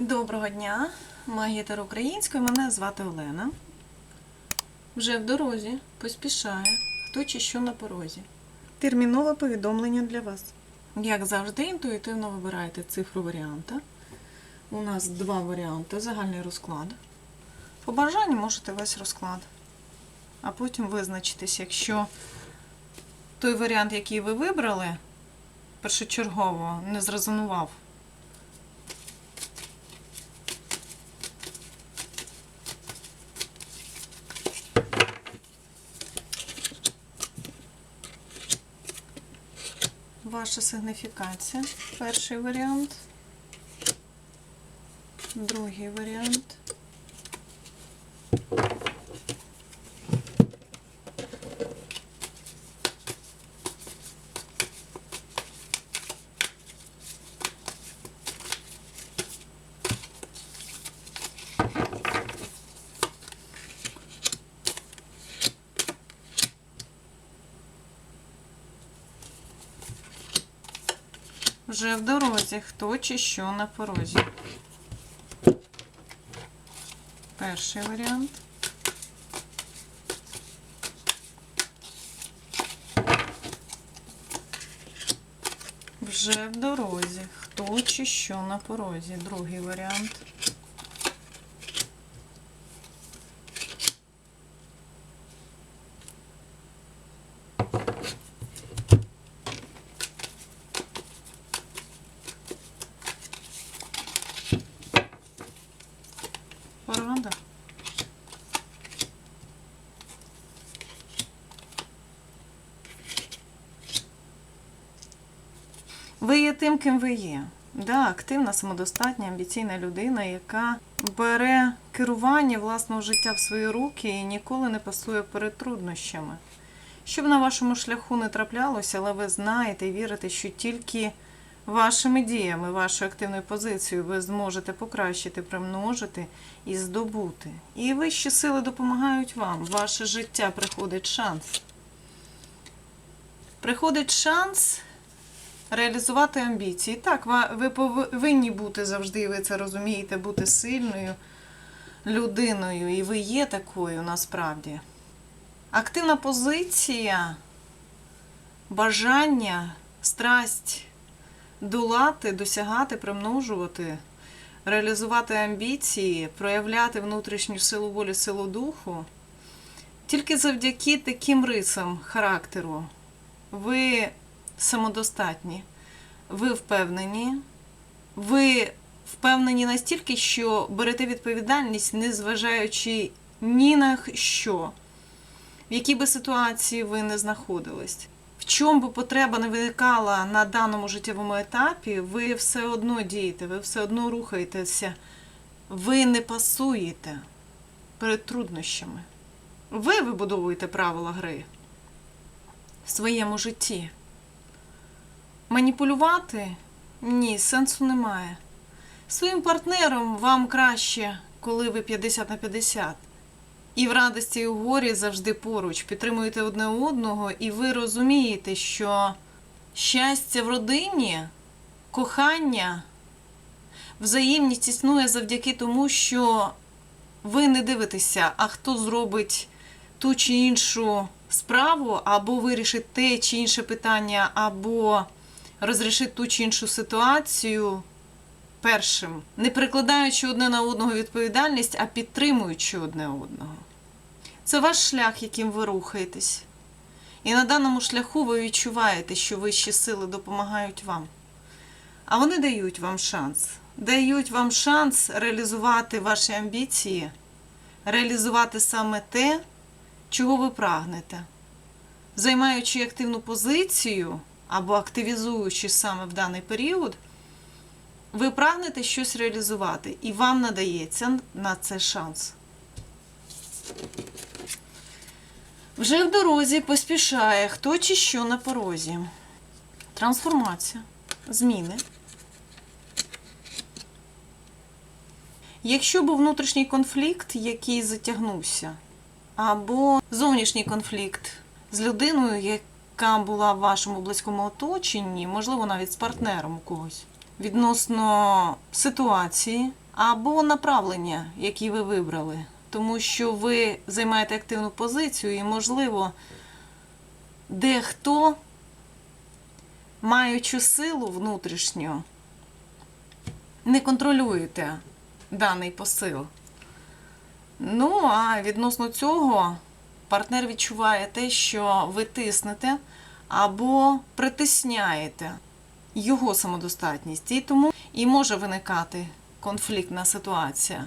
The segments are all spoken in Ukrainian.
Доброго дня, магітер української, мене звати Олена. Вже в дорозі, поспішає, хто чи що на порозі. Термінове повідомлення для вас. Як завжди, інтуїтивно вибираєте цифру варіанта. У нас два варіанти, загальний розклад. По бажанню можете весь розклад. А потім визначитись, якщо той варіант, який ви вибрали, першочергово не зрезонував Ваша сигніфікація. Перший варіант. Другий варіант. Вже в дорозі, хто чи що на порозі. Перший варіант. Вже в дорозі, хто чи що на порозі. Другий варіант. Порада. Ви є тим, ким ви є. Да, активна, самодостатня, амбіційна людина, яка бере керування власного життя в свої руки і ніколи не пасує перед труднощами. Щоб на вашому шляху не траплялося, але ви знаєте і вірите, що тільки вашими діями, вашою активною позицією ви зможете покращити, примножити і здобути. І вищі сили допомагають вам. Ваше життя приходить шанс. Приходить шанс реалізувати амбіції. Так, ви повинні бути завжди, ви це розумієте, бути сильною людиною, і ви є такою насправді. Активна позиція, бажання, страсть долати, досягати, примножувати, реалізувати амбіції, проявляти внутрішню силу волі, силу духу. Тільки завдяки таким рисам характеру ви самодостатні, ви впевнені, ви впевнені настільки, що берете відповідальність, незважаючи ні на що, в якій би ситуації ви не знаходились. В чому би потреба не виникала на даному життєвому етапі, ви все одно дієте, ви все одно рухаєтеся, ви не пасуєте перед труднощами. Ви вибудовуєте правила гри в своєму житті. Маніпулювати? Ні, сенсу немає. Своїм партнером вам краще, коли ви 50 на 50. І в радості, і в горі завжди поруч, підтримуєте одне одного, і ви розумієте, що щастя в родині, кохання, взаємність існує завдяки тому, що ви не дивитеся, а хто зробить ту чи іншу справу, або вирішить те чи інше питання, або розрішить ту чи іншу ситуацію першим, не перекладаючи одне на одного відповідальність, а підтримуючи одне одного. Це ваш шлях, яким ви рухаєтесь. І на даному шляху ви відчуваєте, що вищі сили допомагають вам. А вони дають вам шанс. Дають вам шанс реалізувати ваші амбіції, реалізувати саме те, чого ви прагнете. Займаючи активну позицію або активізуючи саме в даний період, ви прагнете щось реалізувати, і вам надається на це шанс. Вже в дорозі поспішає хто чи що на порозі. Трансформація, зміни. Якщо був внутрішній конфлікт, який затягнувся, або зовнішній конфлікт з людиною, яка була в вашому близькому оточенні, можливо, навіть з партнером у когось, відносно ситуації або направлення, які ви вибрали. Тому що ви займаєте активну позицію і, можливо, дехто, маючи силу внутрішню, не контролюєте даний посил. Ну, а відносно цього партнер відчуває те, що ви тиснете або притисняєте його самодостатність. І тому і може виникати конфліктна ситуація.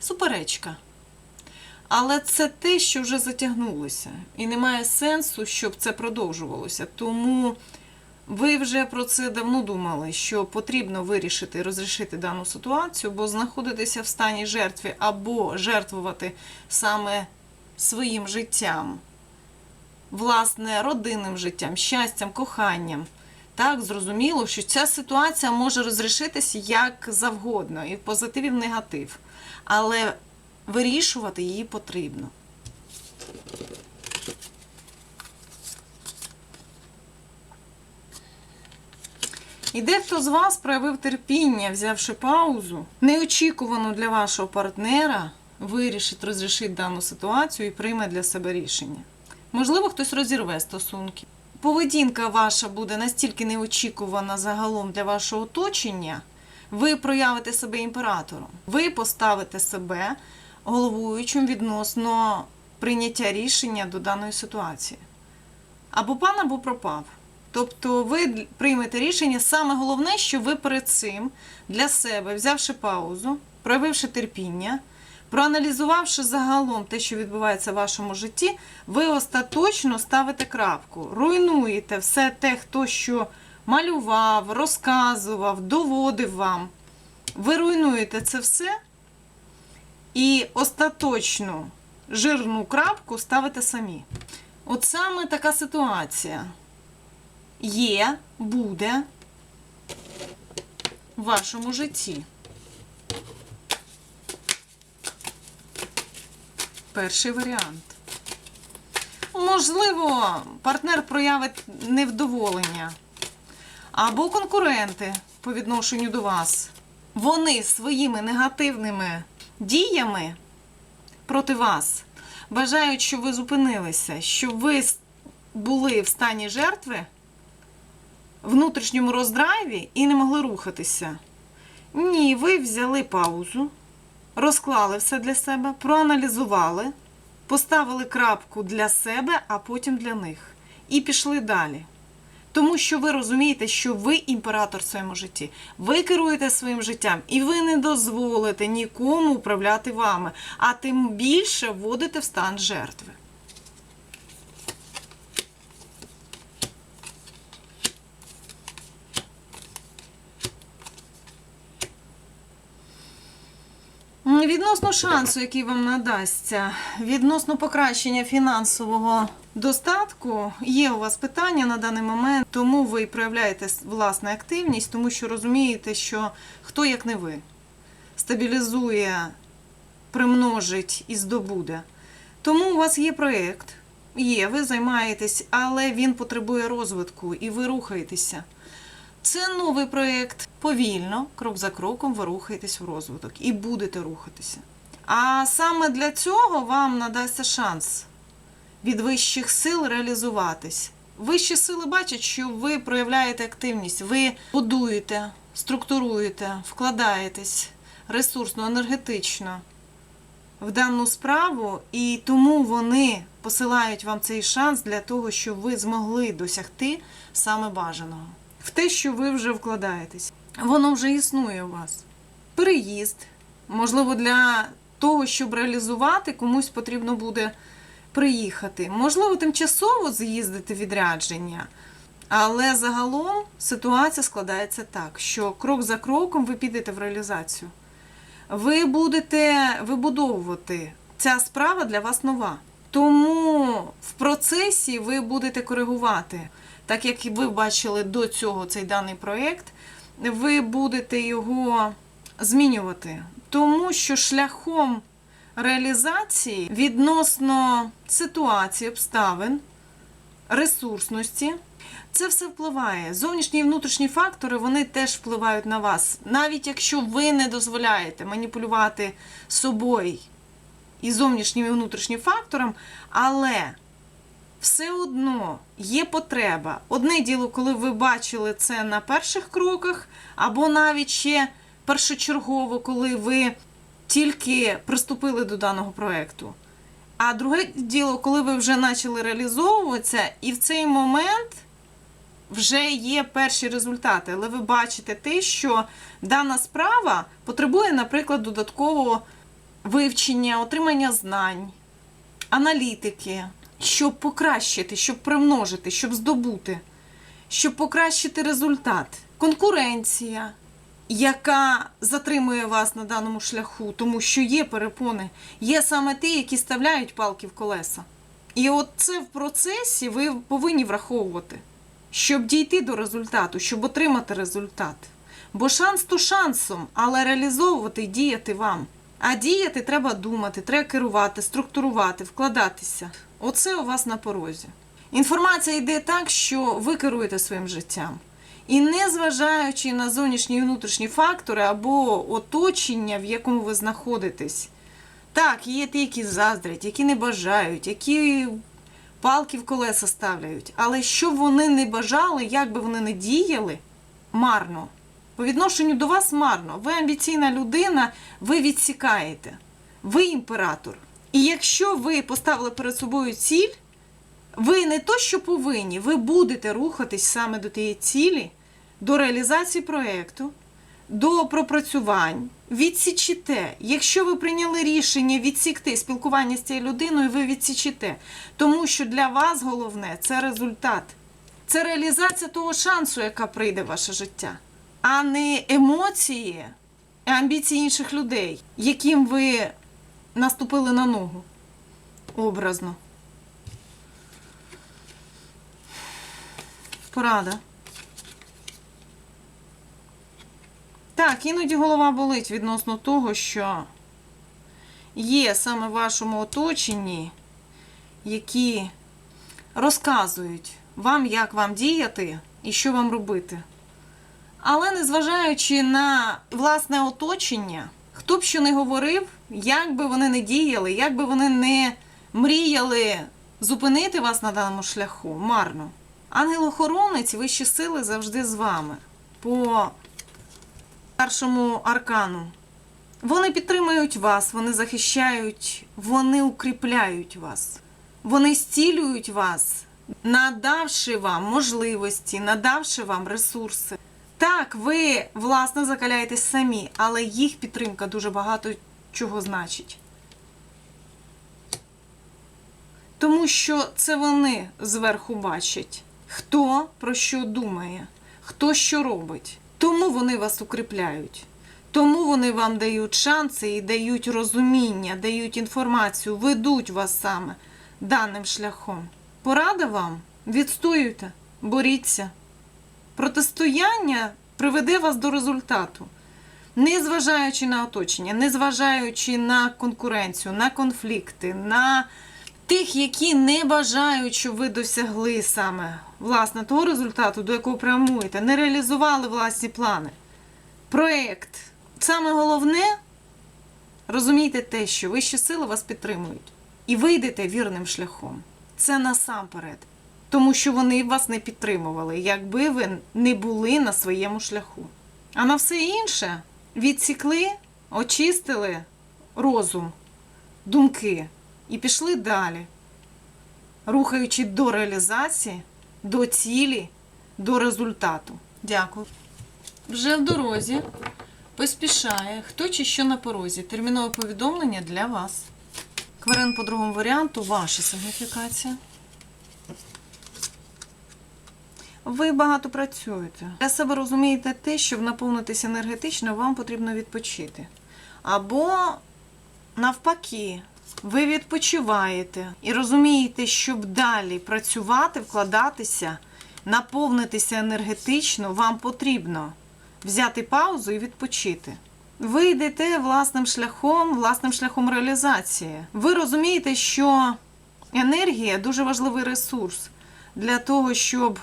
Суперечка. Але це те, що вже затягнулося. І немає сенсу, щоб це продовжувалося. Тому ви вже про це давно думали, що потрібно вирішити, розрішити дану ситуацію, бо знаходитися в стані жертви або жертвувати саме своїм життям, власне, родинним життям, щастям, коханням. Так, зрозуміло, що ця ситуація може розрішитися як завгодно, і в позитив, і в негатив. Але вирішувати її потрібно. І дехто з вас проявив терпіння, взявши паузу, неочікувано для вашого партнера, вирішить розрішити дану ситуацію і прийме для себе рішення. Можливо, хтось розірве стосунки. Поведінка ваша буде настільки неочікувана загалом для вашого оточення, ви проявите себе імператором. Ви поставите себе головуючим відносно прийняття рішення до даної ситуації. Або пан, або пропав. Тобто ви приймете рішення. Саме головне, що ви перед цим для себе, взявши паузу, проявивши терпіння, проаналізувавши загалом те, що відбувається в вашому житті, ви остаточно ставите крапку, руйнуєте все те, хто що малював, розказував, доводив вам. Ви руйнуєте це все і остаточну жирну крапку ставите самі. От саме така ситуація є, буде в вашому житті. Перший варіант. Можливо, партнер проявить невдоволення. Або конкуренти по відношенню до вас. Вони своїми негативними діями проти вас бажають, щоб ви зупинилися, щоб ви були в стані жертви, внутрішньому роздрайві і не могли рухатися. Ні, ви взяли паузу, розклали все для себе, проаналізували, поставили крапку для себе, а потім для них. І пішли далі. Тому що ви розумієте, що ви імператор в своєму житті. Ви керуєте своїм життям, і ви не дозволите нікому управляти вами, а тим більше вводите в стан жертви. Відносно шансу, який вам надасться, відносно покращення фінансового достатку, є у вас питання на даний момент, тому ви проявляєте власну активність, тому що розумієте, що хто як не ви стабілізує, примножить і здобуде. Тому у вас є проєкт, є, ви займаєтесь, але він потребує розвитку і ви рухаєтеся. Це новий проєкт. Повільно, крок за кроком, ви рухаєтесь в розвиток і будете рухатися. А саме для цього вам надасться шанс від вищих сил реалізуватись. Вищі сили бачать, що ви проявляєте активність, ви будуєте, структуруєте, вкладаєтесь ресурсно, енергетично в дану справу, і тому вони посилають вам цей шанс для того, щоб ви змогли досягти саме бажаного. В те, що ви вже вкладаєтесь. Воно вже існує у вас. Переїзд. Можливо, для того, щоб реалізувати, комусь потрібно буде приїхати. Можливо, тимчасово з'їздити відрядження. Але загалом ситуація складається так, що крок за кроком ви підете в реалізацію. Ви будете вибудовувати. Ця справа для вас нова. Тому в процесі ви будете коригувати. Так як ви бачили до цього цей даний проєкт, ви будете його змінювати. Тому що шляхом реалізації відносно ситуації, обставин, ресурсності. Це все впливає. Зовнішні і внутрішні фактори вони теж впливають на вас. Навіть якщо ви не дозволяєте маніпулювати собою і зовнішнім і внутрішнім фактором, але все одно є потреба. Одне діло, коли ви бачили це на перших кроках, або навіть ще першочергово, коли ви тільки приступили до даного проєкту. А друге діло, коли ви вже почали реалізовуватися, і в цей момент вже є перші результати, але ви бачите те, що дана справа потребує, наприклад, додаткового вивчення, отримання знань, аналітики, щоб покращити, щоб примножити, щоб здобути, щоб покращити результат. Конкуренція, яка затримує вас на даному шляху, тому що є перепони, є саме ті, які ставляють палки в колеса. І от це в процесі ви повинні враховувати, щоб дійти до результату, щоб отримати результат. Бо шанс то шансом, але реалізовувати і діяти вам. А діяти треба думати, треба керувати, структурувати, вкладатися. Оце у вас на порозі. Інформація йде так, що ви керуєте своїм життям. І не зважаючи на зовнішні і внутрішні фактори або оточення, в якому ви знаходитесь, так, є ті, які заздрять, які не бажають, які палки в колеса ставляють. Але що вони не бажали, як би вони не діяли, марно. По відношенню до вас марно. Ви амбіційна людина, ви відсікаєте. Ви імператор. І якщо ви поставили перед собою ціль, ви не то, що повинні, ви будете рухатись саме до тієї цілі, до реалізації проєкту, до пропрацювань, відсічите. Якщо ви прийняли рішення відсікти спілкування з цією людиною, ви відсічите. Тому що для вас головне це результат. Це реалізація того шансу, яка прийде в ваше життя, а не емоції, амбіції інших людей, яким ви наступили на ногу образно. Порада. Так, іноді голова болить відносно того, що є саме в вашому оточенні, які розказують вам, як вам діяти і що вам робити. Але незважаючи на власне оточення, хто б що не говорив, як би вони не діяли, як би вони не мріяли зупинити вас на даному шляху, марно. Ангел-охоронець, вищі сили завжди з вами. По першому аркану. Вони підтримують вас, вони захищають, вони укріпляють вас, вони зцілюють вас, надавши вам можливості, надавши вам ресурси. Так, ви, власне, закаляєтесь самі, але їх підтримка дуже багато чого значить. Тому що це вони зверху бачать, хто про що думає, хто що робить. Тому вони вас укріпляють. Тому вони вам дають шанси і дають розуміння, дають інформацію, ведуть вас саме даним шляхом. Порада вам відстоюйте, боріться. Протистояння приведе вас до результату, незважаючи на оточення, незважаючи на конкуренцію, на конфлікти, на тих, які не бажають, щоб ви досягли саме власне того результату, до якого прямуєте, не реалізували власні плани. Проєкт. Саме головне розумійте те, що вищі сили вас підтримують. І ви йдете вірним шляхом. Це насамперед. Тому що вони вас не підтримували, якби ви не були на своєму шляху. А на все інше відсікли, очистили розум, думки і пішли далі, рухаючи до реалізації, до цілі, до результату. Дякую. Вже в дорозі поспішає, хто чи що на порозі. Термінове повідомлення для вас. Кварен по другому варіанту, ваша сигніфікація. Ви багато працюєте. Для себе розумієте те, щоб наповнитися енергетично, вам потрібно відпочити. Або навпаки, ви відпочиваєте і розумієте, щоб далі працювати, вкладатися, наповнитися енергетично, вам потрібно взяти паузу і відпочити. Ви йдете власним шляхом, власним шляхом реалізації. Ви розумієте, що енергія дуже важливий ресурс. для того, щоб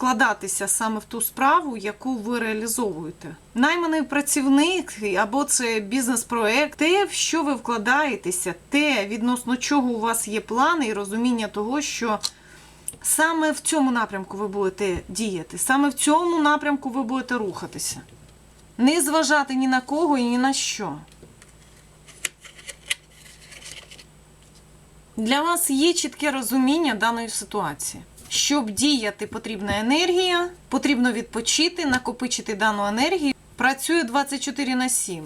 вкладатися саме в ту справу, яку ви реалізовуєте. Найманий працівник або це бізнес-проект, те, в що ви вкладаєтеся, те, відносно чого у вас є плани і розуміння того, що саме в цьому напрямку ви будете діяти, саме в цьому напрямку ви будете рухатися. Не зважати ні на кого і ні на що. Для вас є чітке розуміння даної ситуації. Щоб діяти, потрібна енергія, потрібно відпочити, накопичити дану енергію. Працює 24 на 7.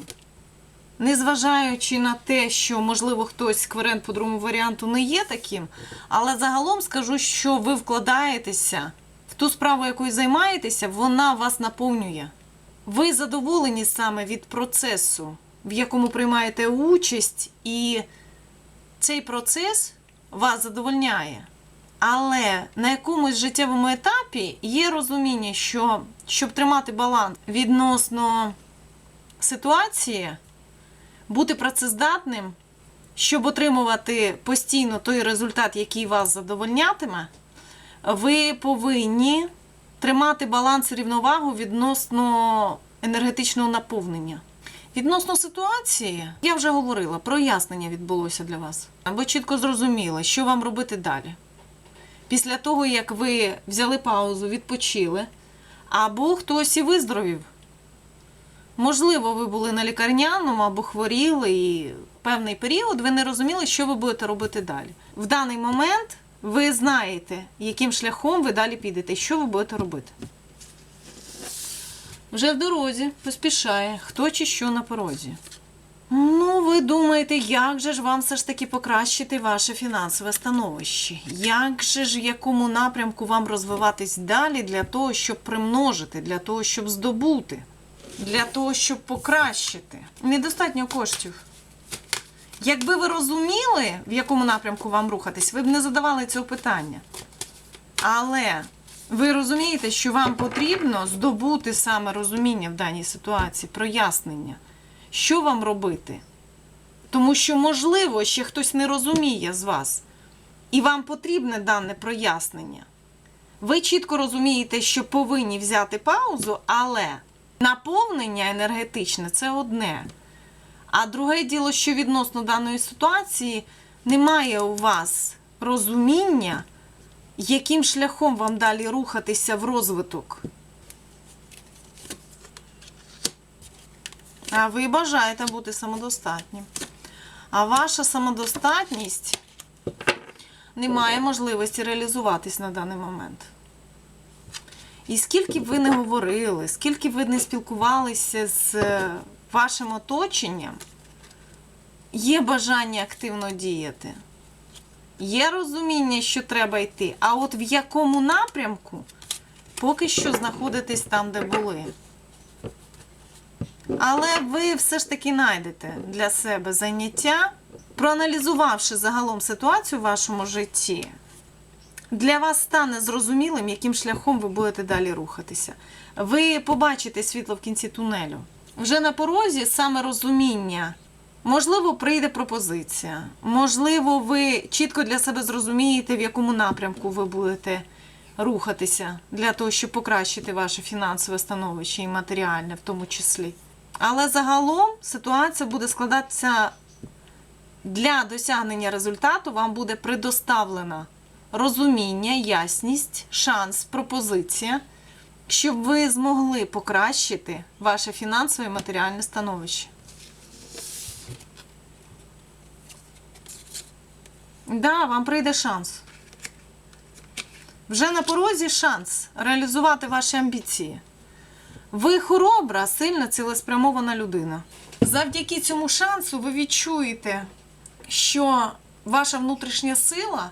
Незважаючи на те, що, можливо, хтось скверен по другому варіанту не є таким, але загалом скажу, що ви вкладаєтеся в ту справу, якою займаєтеся, вона вас наповнює. Ви задоволені саме від процесу, в якому приймаєте участь, і цей процес вас задовольняє. Але на якомусь життєвому етапі є розуміння, що щоб тримати баланс відносно ситуації, бути працездатним, щоб отримувати постійно той результат, який вас задовольнятиме, ви повинні тримати баланс і рівновагу відносно енергетичного наповнення. Відносно ситуації, я вже говорила, прояснення відбулося для вас. Ви чітко зрозуміли, що вам робити далі. Після того, як ви взяли паузу, відпочили, або хтось і виздоровів. Можливо, ви були на лікарняному або хворіли, і певний період ви не розуміли, що ви будете робити далі. В даний момент ви знаєте, яким шляхом ви далі підете, що ви будете робити. Вже в дорозі поспішає, хто чи що на порозі. Ну, ви думаєте, як же ж вам все ж таки покращити ваше фінансове становище? Як же ж в якому напрямку вам розвиватись далі для того, щоб примножити, для того, щоб здобути, для того, щоб покращити? Недостатньо коштів. Якби ви розуміли, в якому напрямку вам рухатись, ви б не задавали цього питання. Але ви розумієте, що вам потрібно здобути саме розуміння в даній ситуації, прояснення, що вам робити. Тому що, можливо, ще хтось не розуміє з вас, і вам потрібне дане прояснення. Ви чітко розумієте, що повинні взяти паузу, але наповнення енергетичне це одне. А друге діло, що відносно даної ситуації немає у вас розуміння, яким шляхом вам далі рухатися в розвиток. Ви бажаєте бути самодостатнім. А ваша самодостатність не має можливості реалізуватись на даний момент. І скільки б ви не говорили, скільки б ви не спілкувалися з е, вашим оточенням, є бажання активно діяти. Є розуміння, що треба йти, а от в якому напрямку поки що знаходитесь там, де були. Але ви все ж таки знайдете для себе заняття, проаналізувавши загалом ситуацію в вашому житті, для вас стане зрозумілим, яким шляхом ви будете далі рухатися. Ви побачите світло в кінці тунелю. Вже на порозі саме розуміння. Можливо, прийде пропозиція. Можливо, ви чітко для себе зрозумієте, в якому напрямку ви будете рухатися для того, щоб покращити ваше фінансове становище і матеріальне в тому числі. Але загалом ситуація буде складатися для досягнення результату, вам буде предоставлена розуміння, ясність, шанс, пропозиція, щоб ви змогли покращити ваше фінансове і матеріальне становище. Да, вам прийде шанс. Вже на порозі шанс реалізувати ваші амбіції. Ви хоробра, сильна, цілеспрямована людина. Завдяки цьому шансу ви відчуєте, що ваша внутрішня сила,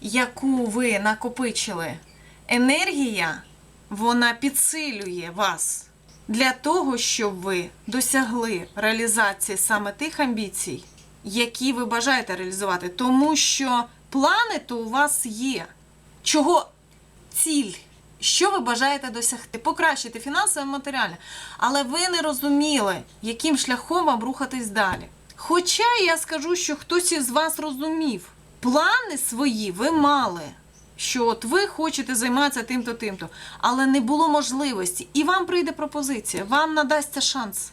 яку ви накопичили, енергія, вона підсилює вас для того, щоб ви досягли реалізації саме тих амбіцій, які ви бажаєте реалізувати. Тому що плани то у вас є. Чого ціль? Що ви бажаєте досягти? Покращити фінансово і матеріально. Але ви не розуміли, яким шляхом вам рухатись далі. Хоча я скажу, що хтось із вас розумів, плани свої ви мали, що от ви хочете займатися тим-то, тим-то, але не було можливості, і вам прийде пропозиція, вам надасться шанс.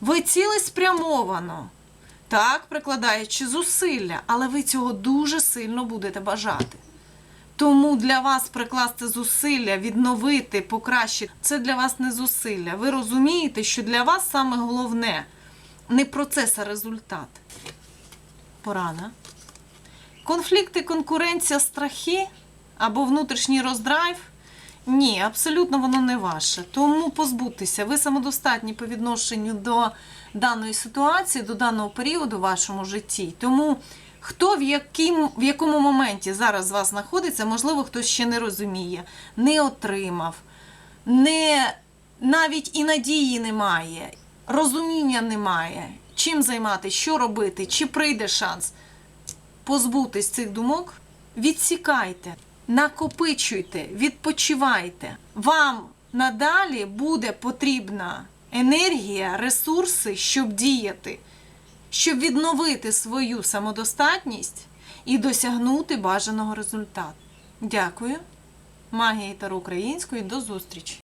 Ви цілеспрямовано, так, прикладаючи зусилля, але ви цього дуже сильно будете бажати. Тому для вас прикласти зусилля, відновити, покращити це для вас не зусилля. Ви розумієте, що для вас саме головне не процес, а результат. Порада. Конфлікти, конкуренція, страхи або внутрішній роздрайв. Ні, абсолютно воно не ваше. Тому позбудьтеся, ви самодостатні по відношенню до даної ситуації, до даного періоду в вашому житті. Тому хто в, яким, в якому моменті зараз вас знаходиться, можливо, хтось ще не розуміє, не отримав, не, навіть і надії немає, розуміння немає, чим займатися, що робити, чи прийде шанс позбутись цих думок, відсікайте, накопичуйте, відпочивайте. Вам надалі буде потрібна енергія, ресурси, щоб діяти, щоб відновити свою самодостатність і досягнути бажаного результату. Дякую. Магія Таро Української. До зустрічі!